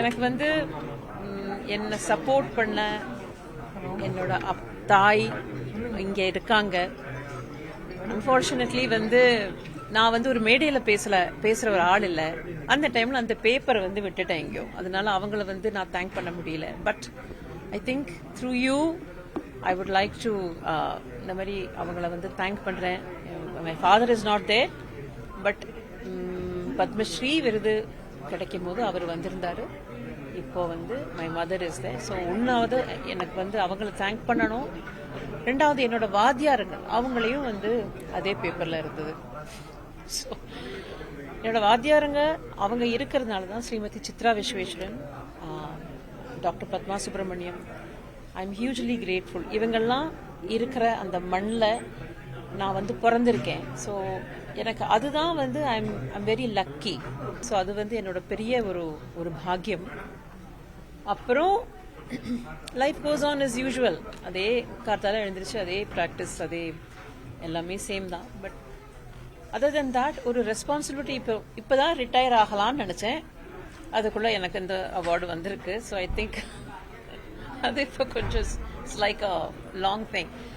எனக்கு வந்து என்னை சப்போர்ட் பண்ண என்னோட அப் தாய் இங்கே இருக்காங்க. அன்ஃபார்ச்சுனேட்லி வந்து நான் வந்து ஒரு மேடையில் பேசல பேசுகிற ஒரு ஆள் இல்லை. அந்த டைமில் அந்த பேப்பரை வந்து விட்டுட்டேன் எங்கேயோ. அதனால அவங்கள வந்து நான் தேங்க் பண்ண முடியல. But I think through you I would like to இந்த மாதிரி அவங்கள வந்து தேங்க் பண்ணுறேன் my father is not there but Padmashri விருது கிடைக்கும் போது அவர் வந்திருந்தாரு. இப்போ வந்து மை மதர் இஸ் ஸோ ஒன்றாவது எனக்கு வந்து அவங்கள தேங்க் பண்ணணும். ரெண்டாவது என்னோட வாத்தியாருங்க அவங்களையும் வந்து அதே பேப்பரில் இருந்தது. ஸோ என்னோட வாத்தியாருங்க அவங்க இருக்கிறதுனால தான் Srimathi Chitra Visweswaran doctor Padma Subramaniam I am hugely grateful இவங்கெல்லாம் இருக்கிற அந்த மண்ணில் நான் வந்து பிறந்திருக்கேன். ஸோ எனக்கு அதுதான் வந்து I am I'm very lucky so அது வந்து என்னோட பெரிய ஒரு ஒரு பாக்கியம். அப்புறம் life goes on is usual அதே கார்த்தால எழுந்திரிச்சு அதே ப்ராக்டிஸ் அதே எல்லாமே சேம் தான். பட் அதர் தென் தட் ஒரு ரெஸ்பான்சிபிலிட்டி இப்போ தான் ரிட்டையர் ஆகலாம்னு நினச்சேன். அதுக்குள்ளே எனக்கு இந்த அவார்டு வந்திருக்கு. ஸோ ஐ திங்க் அது இப்போ கொஞ்சம் it's like a long thing